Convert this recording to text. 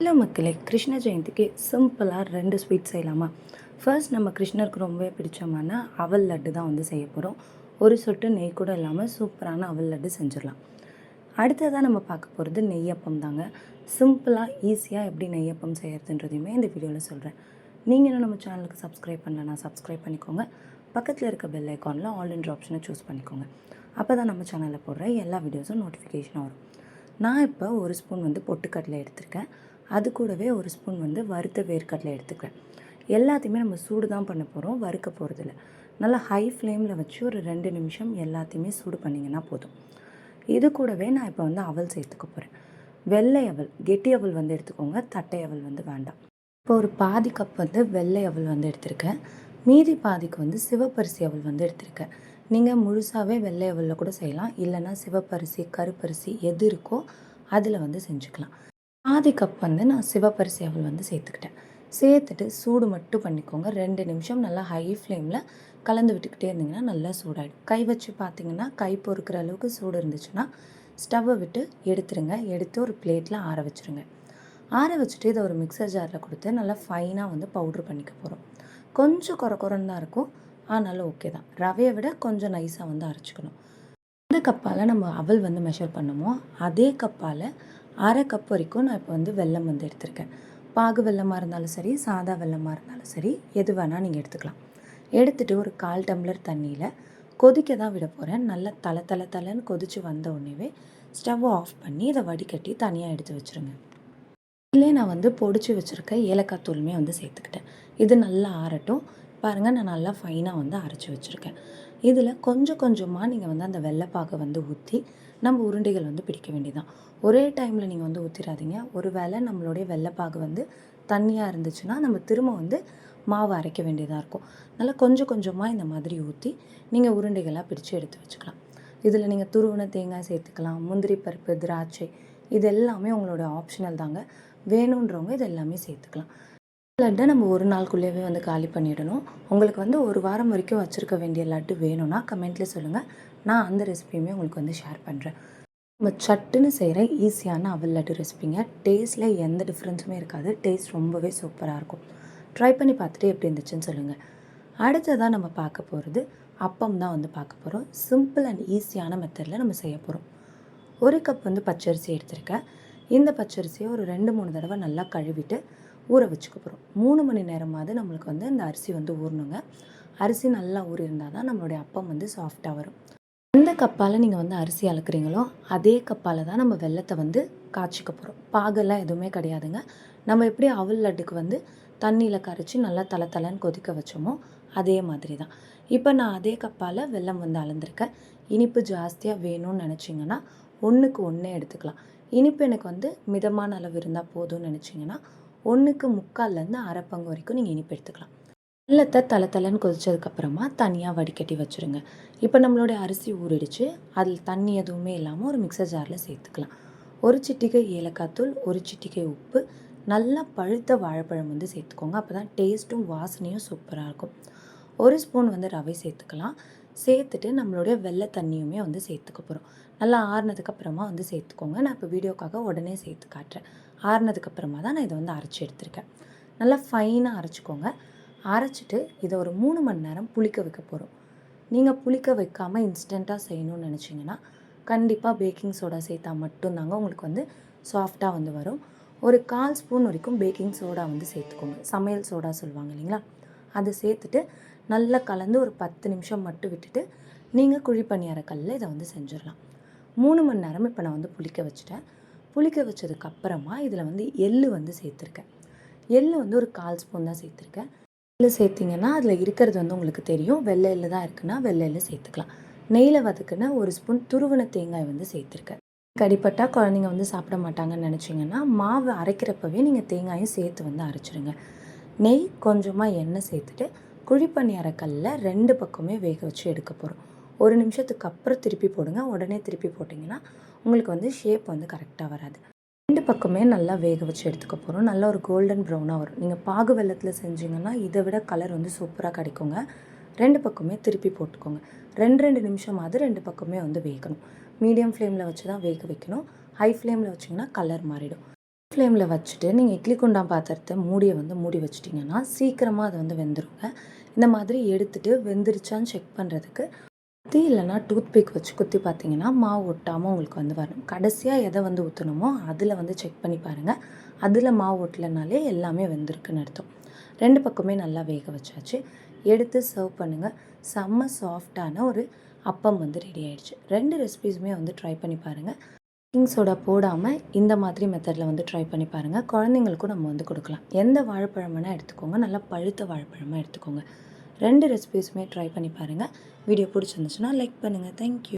Hello மக்களே கிருஷ்ண ஜெயந்திக்கு சிம்பிளாக ரெண்டு ஸ்வீட் செய்யலாமா? ஃபர்ஸ்ட் நம்ம கிருஷ்ணருக்கு ரொம்பவே பிடிச்சமான அவல் லட்டு தான் வந்து செய்ய போகிறோம் ஒரு சொட்டு நெய் கூட இல்லாமல் சூப்பரான அவல் லட்டு செஞ்சிடலாம். அடுத்ததாக நம்ம பார்க்க போகிறது நெய்யப்பம் தாங்க. சிம்பிளாக ஈஸியாக எப்படி நெய்யப்பம் செய்யறதுன்றதையுமே இந்த வீடியோவில் சொல்கிறேன் நீங்கள் இன்னும் நம்ம சேனலுக்கு சப்ஸ்கிரைப் பண்ணலன்னா சப்ஸ்கிரைப் பண்ணிக்கோங்க. பக்கத்தில் இருக்க பெல் ஐக்கானில் ஆல் என்ற ஆப்ஷனை சூஸ் பண்ணிக்கோங்க. அப்போ தான் நம்ம சேனலில் போடுற எல்லா வீடியோஸும் நோட்டிஃபிகேஷனும் வரும். நான் இப்போ ஒரு ஸ்பூன் வந்து பொட்டுக்கடலை எடுத்திருக்கேன். அது கூடவே ஒரு ஸ்பூன் வந்து வறுத்த வேர்க்கடலை எடுத்துக்கிறேன் எல்லாத்தையுமே நம்ம சூடு தான் பண்ண போகிறோம் வறுக்க போகிறதில்ல நல்லா ஹை ஃப்ளேமில் வச்சு ஒரு ரெண்டு நிமிஷம் எல்லாத்தையுமே சூடு பண்ணிங்கன்னா போதும். இது கூடவே நான் இப்போ வந்து அவல் சேர்த்துக்க போகிறேன் வெள்ளை அவல் கெட்டி அவல் வந்து எடுத்துக்கோங்க தட்டை அவல் வந்து வேண்டாம். இப்போ ஒரு பாதி கப் வந்து வெள்ளை அவல் வந்து எடுத்திருக்கேன். மீதி பாதிக்கு வந்து சிவப்பரிசி அவல் வந்து எடுத்திருக்கேன். நீங்கள் முழுசாகவே வெள்ளை அவலில் கூட செய்யலாம். இல்லைன்னா சிவப்பரிசி கருப்பரிசி எது இருக்கோ அதில் வந்து செஞ்சுக்கலாம். பாதி கப் வந்து நான் சிவப்பரிசி அவள் வந்து சேர்த்துக்கிட்டேன். சேர்த்துட்டு சூடு மட்டும் பண்ணிக்கோங்க. ரெண்டு நிமிஷம் நல்லா ஹை ஃப்ளேமில் கலந்து விட்டுக்கிட்டே இருந்தீங்கன்னா நல்லா சூடாகிடும் கை வச்சு பார்த்தீங்கன்னா கை பொறுக்கிற அளவுக்கு சூடு இருந்துச்சுன்னா ஸ்டவ்வை விட்டு எடுத்துருங்க. எடுத்து ஒரு பிளேட்டில் ஆற வச்சுருங்க. ஆற வச்சுட்டு இதை ஒரு மிக்சர் ஜாரில் கொடுத்து நல்லா ஃபைனாக வந்து பவுட்ரு பண்ணிக்க போகிறோம் கொஞ்சம் குறை குறைன்னு தான் இருக்கும். ஆனாலும் ஓகே தான். ரவையை விட கொஞ்சம் நைஸாக வந்து அரைச்சிக்கணும். எந்த கப்பால் நம்ம அவல் வந்து மெஷர் பண்ணமோ அதே கப்பால் அரை கப் வரைக்கும் நான் இப்போ வந்து வெல்லம் வந்து எடுத்திருக்கேன். பாகு வெல்லமாக இருந்தாலும் சரி சாதா வெல்லமாக இருந்தாலும் சரி எது வேணால் நீங்கள் எடுத்துக்கலாம். எடுத்துகிட்டு ஒரு கால் டம்ளர் தண்ணியில் கொதிக்க தான் விட போகிறேன் நல்லா தலை தலை தலைன்னு கொதித்து வந்த உடனேவே ஸ்டவ்வை ஆஃப் பண்ணி இதை வடிகட்டி தனியாக எடுத்து வச்சுருங்க. இதிலே நான் வந்து பொடிச்சு வச்சுருக்க ஏலக்காய் தூளுமே வந்து சேர்த்துக்கிட்டேன். இது நல்லா ஆறட்டும். பாருங்கள் நான் நல்லா ஃபைனாக வந்து அரைச்சி வச்சுருக்கேன். இதில் கொஞ்சம் கொஞ்சமாக நீங்கள் வந்து அந்த வெள்ளைப்பாகை வந்து ஊற்றி நம்ம உருண்டைகள் வந்து பிடிக்க வேண்டியதான் ஒரே டைமில் நீங்கள் வந்து ஊற்றிடாதீங்க ஒரு வேளை நம்மளுடைய வெள்ளைப்பாகு வந்து தண்ணியாக இருந்துச்சுன்னா நம்ம திரும்ப வந்து மாவு அரைக்க வேண்டியதாக இருக்கும். நல்லா கொஞ்சம் கொஞ்சமாக இந்த மாதிரி ஊற்றி நீங்கள் உருண்டைகளாக பிடிச்சு எடுத்து வச்சுக்கலாம். இதில் நீங்கள் துருவன தேங்காய் சேர்த்துக்கலாம் முந்திரி பருப்பு திராட்சை இது எல்லாமே உங்களோட ஆப்ஷனல் தாங்க. வேணுன்றவங்க இது எல்லாமே சேர்த்துக்கலாம். லட்டை நம்ம ஒரு நாளுக்குள்ளேயே வந்து காலி பண்ணிடணும். உங்களுக்கு வந்து ஒரு வாரம் வரைக்கும் வச்சுருக்க வேண்டிய லட்டு வேணும்னா கமெண்ட்டில் சொல்லுங்கள் நான் அந்த ரெசிபியுமே உங்களுக்கு வந்து ஷேர் பண்ணுறேன் நம்ம சட்டுன்னு செய்கிற ஈஸியான அவல் லட்டு ரெசிபிங்க டேஸ்ட்டில் எந்த டிஃப்ரென்ஸுமே இருக்காது. டேஸ்ட் ரொம்பவே சூப்பராக இருக்கும். ட்ரை பண்ணி பார்த்துட்டு எப்படி இருந்துச்சுன்னு சொல்லுங்கள் அடுத்ததாக நம்ம பார்க்க போகிறது அப்பம் தான் வந்து பார்க்க போகிறோம் சிம்பிள் அண்ட் ஈஸியான மெத்தடில் நம்ம செய்ய போகிறோம் ஒரு கப் வந்து பச்சரிசி எடுத்திருக்கேன். இந்த பச்சரிசியை ஒரு ரெண்டு மூணு தடவை நல்லா கழுவிட்டு ஊற வச்சுக்க போகிறோம் மூணு மணி நேரமாவது நம்மளுக்கு வந்து இந்த அரிசி வந்து ஊறணுங்க. அரிசி நல்லா ஊறியிருந்தால் தான் நம்மளுடைய அப்பம் வந்து சாஃப்டாக வரும். எந்த கப்பால் நீங்கள் வந்து அரிசி அளக்குறீங்களோ அதே கப்பால் தான் நம்ம வெள்ளத்தை வந்து காய்ச்சிக்க போகிறோம் பாகெல்லாம் எதுவுமே கிடையாதுங்க. நம்ம எப்படி அவல் லட்டுக்கு வந்து தண்ணியில் கரைச்சி நல்லா தலை தலைன்னு கொதிக்க வச்சோமோ அதே மாதிரி தான் இப்போ நான் அதே கப்பால் வெல்லம் வந்து அளந்திருக்கேன். இனிப்பு ஜாஸ்தியாக வேணும்னு நினச்சிங்கன்னா ஒன்றுக்கு ஒன்றே எடுத்துக்கலாம். இனிப்பு எனக்கு வந்து மிதமான அளவு இருந்தால் போதும்னு நினச்சிங்கன்னா ஒன்றுக்கு முக்கால்லேருந்து அரை பங்கு வரைக்கும் நீங்கள் இனிப்பு எடுத்துக்கலாம். வெள்ளத்தை தலை தலைன்னு கொதிச்சதுக்கப்புறமா தனியாக வடிகட்டி வச்சுருங்க. இப்போ நம்மளுடைய அரிசி ஊறிடுச்சு. அதில் தண்ணி எதுவுமே இல்லாமல் ஒரு மிக்சர் ஜாரில் சேர்த்துக்கலாம். ஒரு சிட்டிகை ஏலக்காய் தூள் ஒரு சிட்டிகை உப்பு நல்லா பழுத்த வாழைப்பழம் வந்து சேர்த்துக்கோங்க. அப்போ தான் டேஸ்ட்டும் வாசனையும் சூப்பராக இருக்கும். ஒரு ஸ்பூன் வந்து ரவை சேர்த்துக்கலாம். சேர்த்துட்டு நம்மளுடைய வெள்ளை தண்ணியுமே வந்து சேர்த்துக்க போகிறோம் நல்லா ஆறுனதுக்கப்புறமா வந்து சேர்த்துக்கோங்க. நான் இப்போ வீடியோக்காக உடனே சேர்த்து காட்டுறேன். ஆறுனதுக்கப்புறமா தான் நான் இதை வந்து அரைச்சி எடுத்திருக்கேன். நல்லா ஃபைனாக அரைச்சிக்கோங்க. அரைச்சிட்டு இதை ஒரு மூணு மணி நேரம் புளிக்க வைக்க போகிறோம் நீங்கள் புளிக்க வைக்காமல் இன்ஸ்டண்ட்டாக செய்யணும்னு நினச்சிங்கன்னா கண்டிப்பாக பேக்கிங் சோடா சேர்த்தா மட்டும்தாங்க உங்களுக்கு வந்து சாஃப்டாக வந்து வரும். ஒரு கால் ஸ்பூன் வரைக்கும் பேக்கிங் சோடா வந்து சேர்த்துக்கோங்க. சமையல் சோடா சொல்லுவாங்க இல்லைங்களா? அதை சேர்த்துட்டு நல்லா கலந்து ஒரு பத்து நிமிஷம் மட்டும் விட்டுட்டு நீங்கள் குழிப்பணியார கல்லில் இதை வந்து செஞ்சிடலாம். மூணு மணி நேரம் இப்போ நான் வந்து புளிக்க வச்சுட்டேன். புளிக்க வச்சதுக்கப்புறமா இதில் வந்து எள் வந்து சேர்த்துருக்கேன். எள்ளு வந்து ஒரு கால் ஸ்பூன் தான் சேர்த்துருக்கேன். எள்ளு சேர்த்திங்கன்னா அதில் இருக்கிறது வந்து உங்களுக்கு தெரியும். வெள்ளையில் தான் இருக்குன்னா வெள்ளையில் சேர்த்துக்கலாம். நெய்யில் வதக்குன ஒரு ஸ்பூன் துருவன தேங்காய் வந்து சேர்த்துருக்கேன். கடிப்பட்டால் குழந்தைங்க வந்து சாப்பிட மாட்டாங்கன்னு நினச்சிங்கன்னா மாவு அரைக்கிறப்பவே நீங்கள் தேங்காயும் சேர்த்து வந்து அரைச்சிடுங்க நெய் கொஞ்சமாக எண்ணெய் சேர்த்துட்டு குழிப்பண்ணி அரைக்கல்ல ரெண்டு பக்கமே வேக வச்சு எடுக்க போகிறோம் ஒரு நிமிஷத்துக்கு அப்புறம் திருப்பி போடுங்க. உடனே திருப்பி போட்டிங்கன்னா உங்களுக்கு வந்து ஷேப் வந்து கரெக்டாக வராது. பக்கமே நல்லா வேக வச்சு எடுத்துக்க போகிறோம் நல்லா ஒரு கோல்டன் ப்ரௌனாக வரும். நீங்கள் பாகு வெள்ளத்தில் செஞ்சிங்கன்னா இதை விட கலர் வந்து சூப்பராக கிடைக்குங்க. ரெண்டு பக்கமே திருப்பி போட்டுக்கோங்க. ரெண்டு ரெண்டு நிமிஷமாவது ரெண்டு பக்கமே வந்து வேகணும். மீடியம் ஃப்ளேமில் வச்சு தான் வேக வைக்கணும். ஹை ஃப்ளேமில் வச்சிங்கன்னா கலர் மாறிடும். ஃப்ளேமில் வச்சுட்டு நீங்கள் இட்லி குண்டான் பாத்திரத்தை மூடியை வந்து மூடி வச்சிட்டிங்கன்னா சீக்கிரமாக அது வந்து வெந்துருங்க. இந்த மாதிரி எடுத்துகிட்டு வெந்துருச்சான்னு செக் பண்ணுறதுக்கு குத்தி இல்லைனா டூத்பிக் வச்சு குத்தி பார்த்தீங்கன்னா மாவு ஒட்டாமல் உங்களுக்கு வந்து வரும். கடைசியாக எதை வந்து ஊற்றணுமோ அதில் வந்து செக் பண்ணி பாருங்கள் அதில் மாவு ஒட்டலைனாலே எல்லாமே வெந்திருக்குன்னு அர்த்தம். ரெண்டு பக்கமே நல்லா வேக வச்சாச்சு. எடுத்து சர்வ் பண்ணுங்கள் செம்ம சாஃப்டான ஒரு அப்பம் வந்து ரெடி ஆயிடுச்சு. ரெண்டு ரெசிபீஸுமே வந்து ட்ரை பண்ணி பாருங்கள் பேக்கிங் சோடா போடாமல் இந்த மாதிரி மெத்தடில் வந்து ட்ரை பண்ணி பாருங்கள் குழந்தைங்களுக்கும் நம்ம வந்து கொடுக்கலாம். எந்த வாழைப்பழம் வேணால் எடுத்துக்கோங்க. நல்லா பழுத்த வாழைப்பழமாக எடுத்துக்கோங்க. ரெண்டு ரெசிபீஸுமே ட்ரை பண்ணி பாருங்கள் வீடியோ பிடிச்சிருந்துச்சுன்னா லைக் பண்ணுங்கள் தேங்க்யூ